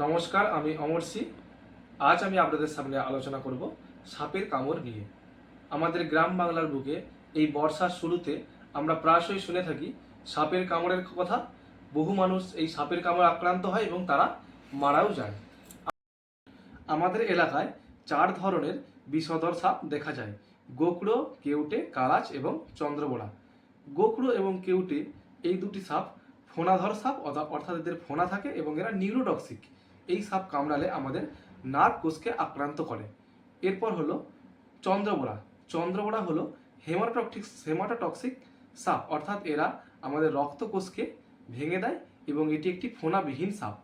নমস্কার, আমি অমর সি। আজ আমি আপনাদের সামনে আলোচনা করব সাপের কামড় নিয়ে। আমাদের গ্রাম বাংলার বুকে এই বর্ষার শুরুতে আমরা প্রায়শই শুনে থাকি সাপের কামড়ের কথা। বহু মানুষ এই সাপের কামড় আক্রান্ত হয় এবং তারা মারাও যায়। আমাদের এলাকায় চার ধরনের বিষধর সাপ দেখা যায়। গোকড়ো, কেউটে কালাচ এবং চন্দ্রবোড়া। গোকড়ো এবং কেউটে এই দুটি সাপ ফোনাধর সাপ অর্থাৎ এদের ফোনা থাকে এবং এরা নিউরোটক্সিক। এই সাপ কামড়ালে আমাদের নার্ভ কোষকে আক্রান্ত করে। এরপর হলো চন্দ্রবোড়া। চন্দ্রবোড়া হলো হেমাটোটক্সিক হেমাটোটক্সিক সাপ। অর্থাৎ এরা আমাদের রক্তকোষকে ভেঙে দেয় এবং এটি একটি ফোনাবিহীন সাপ।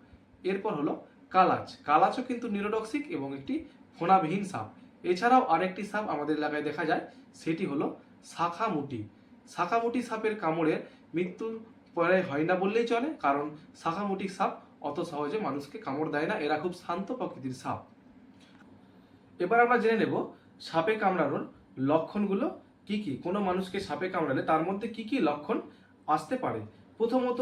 এরপর হলো কালাচ। কালাচও কিন্তু নিউরোটক্সিক এবং একটি ফোনাবিহীন সাপ। এছাড়াও আরেকটি সাপ আমাদের এলাকায় দেখা যায়, সেটি হলো শাখামুটি। শাখামুটি সাপের কামড়ে মৃত্যুর পরে হয় না বললেই চলে, কারণ শাখামুটি সাপ অত সহজে মানুষকে কামড় দেয় না, এরা খুব শান্ত প্রকৃতির সাপ। এবার আমরা জেনে নেব সাপে কামড়ানোর লক্ষণগুলো কি কি। কোনো মানুষকে সাপে কামড়ালে তার মধ্যে কি কি লক্ষণ আসতে পারে? প্রথমত,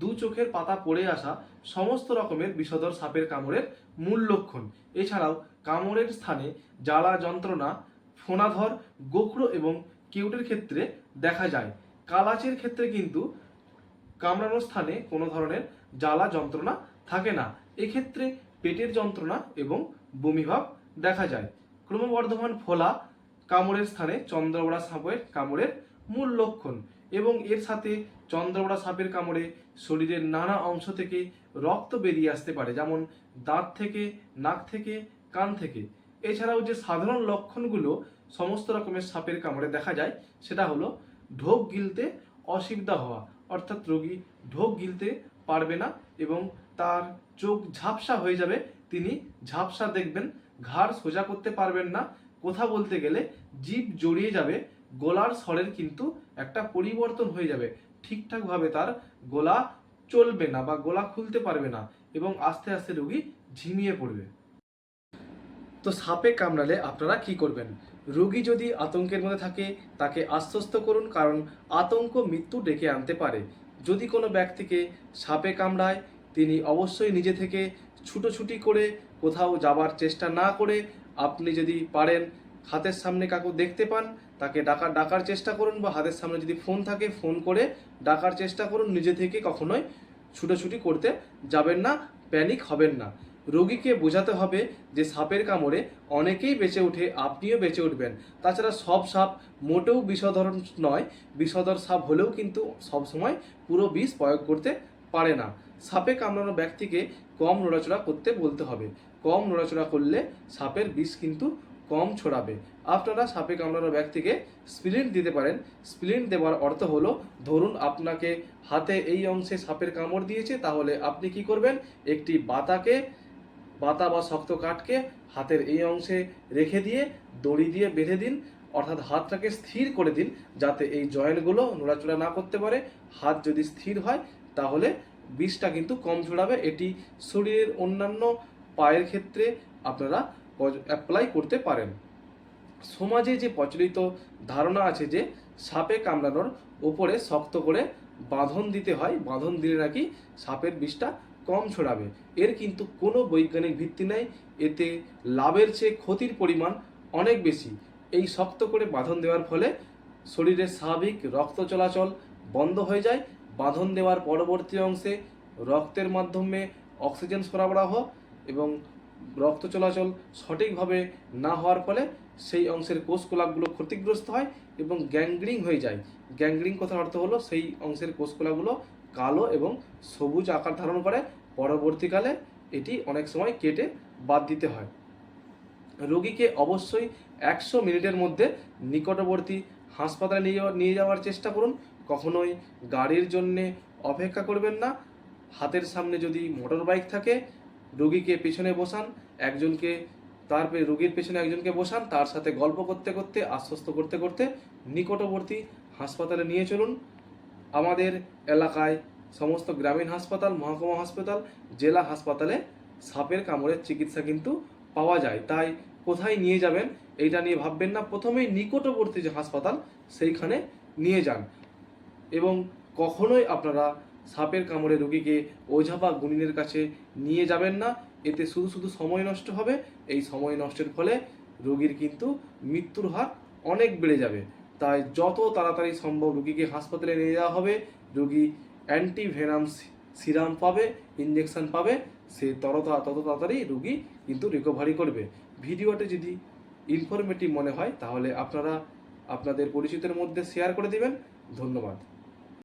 দু চোখের পাতা পড়ে আসা সমস্ত রকমের বিষধর সাপের কামড়ের মূল লক্ষণ। এছাড়াও, কামড়ের স্থানে জ্বালা যন্ত্রণা, ফোনাধর, গোখরো এবং কিউটের ক্ষেত্রে দেখা যায়। কালাচের ক্ষেত্রে কিন্তু কামড়ানোর স্থানে কোনো ধরনের জ্বালা যন্ত্রণা থাকে না। এক্ষেত্রে পেটের যন্ত্রণা এবং বমিভাব দেখা যায়। ক্রমবর্ধমান ফোলা কামড়ের স্থানে চন্দ্রবড়া সাপের কামড়ের মূল লক্ষণ এবং এর সাথে চন্দ্রবড়া সাপের কামড়ে শরীরের নানা অংশ থেকে রক্ত বেরিয়ে আসতে পারে, যেমন দাঁত থেকে, নাক থেকে, কান থেকে। এছাড়াও যে সাধারণ লক্ষণগুলো সমস্ত রকমের সাপের কামড়ে দেখা যায়, সেটা হলো ঢোক গিলতে অসুবিধা হওয়া অর্থাৎ রোগী ঢোক গিলতে পারবে না এবং তার চোখ ঝাপসা হয়ে যাবে। তিনি ঝাপসা দেখবেন, ঘাড় সোজা করতে পারবেন না। কথা বলতে গেলে জিভ জড়িয়ে যাবে, গলার স্বরের কিন্তু একটা পরিবর্তন হয়ে যাবে। ঠিকঠাকভাবে তার গলা চলবে না বা গলা খুলতে পারবে না এবং আস্তে আস্তে রোগী ঝিমিয়ে পড়বে। তো সাপে কামড়ালে আপনারা কি করবেন? রোগী যদি আতঙ্কের মধ্যে থাকে, তাকে আশ্বস্ত করুন কারণ আতঙ্ক মৃত্যু ডেকে আনতে পারে। যদি কোনো ব্যক্তিকে সাপে কামড়ায়, তিনি অবশ্যই নিজে থেকে ছুটোছুটি করে কোথাও যাবার চেষ্টা না করে আপনি যদি পারেন হাতের সামনে কাকু দেখতে পান, তাকে ডাকার ডাকার চেষ্টা করুন বা হাতের সামনে যদি ফোন থাকে, ফোন করে ডাকার চেষ্টা করুন। নিজে থেকে কখনোই ছুটোছুটি করতে যাবেন না, প্যানিক হবেন না। রোগীকে বোঝাতে হবে যে সাপের কামড়ে অনেকেই বেঁচে ওঠে আপনিও বেঁচে উঠবেন। তাছাড়া সব সাপ মোটেও বিষধর নয়, বিষধর সাপ হলেও কিন্তু সবসময় পুরো বিষ প্রয়োগ করতে পারে না। সাপে কামড়ানো ব্যক্তিকে কম নড়াচড়া করতে বলতে হবে। কম নড়াচড়া করলে সাপের বিষ কিন্তু কম ছড়াবে। আপনারা সাপে কামড়ানো ব্যক্তিকে স্প্লিন্ট দিতে পারেন। স্প্লিন্ট দেওয়ার অর্থ হলো, ধরুন আপনাকে হাতে এই অংশে সাপের কামড় দিয়েছে, তাহলে আপনি কি করবেন? একটি বাতাকে বাতা বা শক্ত কাঠকে হাতের এই অংশে রেখে দিয়ে, দড়ি দিয়ে বেঁধে দিন, অর্থাৎ হাতটাকে স্থির করে দিন, যাতে এই জয়েন্টগুলো নোড়াচোড়া না করতে পারে। হাত যদি স্থির হয়, তাহলে বিষটা কিন্তু কম ছড়াবে এটি শরীরের অন্যান্য পায়ের ক্ষেত্রে আপনারা অ্যাপ্লাই করতে পারেন। সমাজে যে প্রচলিত ধারণা আছে যে, সাপে কামড়ানোর ওপরে শক্ত করে বাঁধন দিতে হয়, বাঁধন দিলে নাকি সাপের বিষটা কম ছড়াবে। এর কিন্তু কোনো বৈজ্ঞানিক ভিত্তি নেই, এতে লাভের চেয়ে ক্ষতির পরিমাণ অনেক বেশি। এই শক্ত করে বাঁধন দেওয়ার ফলে শরীরের স্বাভাবিক রক্ত চলাচল বন্ধ হয়ে যায়। বাঁধন দেওয়ার পরবর্তী অংশে রক্তের মাধ্যমে অক্সিজেন সরবরাহ এবং রক্ত চলাচল সঠিকভাবে না হওয়ার ফলে সেই অংশের কোষ কোষকলাগুলো ক্ষতিগ্রস্ত হয় এবং গ্যাংগ্রিং হয়ে যায়। গ্যাংগ্রিং কথার অর্থ হলো সেই অংশের কোষকলাগুলো কালো এবং সবুজ আকার ধারণ করে। পরবর্তীকালে এটি অনেক সময় কেটে বাদ দিতে হয়। রোগীকে অবশ্যই একশো মিনিটের মধ্যে নিকটবর্তী হাসপাতালে নিয়ে নিয়ে যাওয়ার চেষ্টা করুন। কখনোই গাড়ির জন্যে অপেক্ষা করবেন না। হাতের সামনে যদি মোটর বাইক থাকে, রোগীকে পেছনে বসান। একজনকে, তার রোগীর পেছনে একজনকে বসান, তার সাথে গল্প করতে করতে, আশ্বস্ত করতে করতে নিকটবর্তী হাসপাতালে নিয়ে চলুন। আমাদের এলাকায় সমস্ত গ্রামীণ হাসপাতাল, মহকুমা হাসপাতাল, জেলা হাসপাতালে সাপের কামড়ের চিকিৎসা কিন্তু পাওয়া যায়। তাই কোথায় নিয়ে যাবেন এইটা নিয়ে ভাববেন না। প্রথমেই নিকটবর্তী যে হাসপাতাল, সেইখানে নিয়ে যান। এবং কখনোই আপনারা সাপের কামড়ে রোগীকে ওঝা বা গুণিনের কাছে নিয়ে যাবেন না। এতে শুধু শুধু সময় নষ্ট হবে। এই সময় নষ্টের ফলে রোগীর কিন্তু মৃত্যুর হার অনেক বেড়ে যাবে। তাই যত তাড়াতাড়ি সম্ভব রোগীকে হাসপাতালে নিয়ে যাওয়া হবে। রোগী অ্যান্টিভেনাম সিরাম পাবে ইঞ্জেকশন পাবে। সে তত তত তাড়াতাড়ি রোগী কিন্তু রিকভারি করবে। ভিডিওটি যদি ইনফরমেটিভ মনে হয়, তাহলে আপনারা আপনাদের পরিচিতের মধ্যে শেয়ার করে দিবেন। ধন্যবাদ।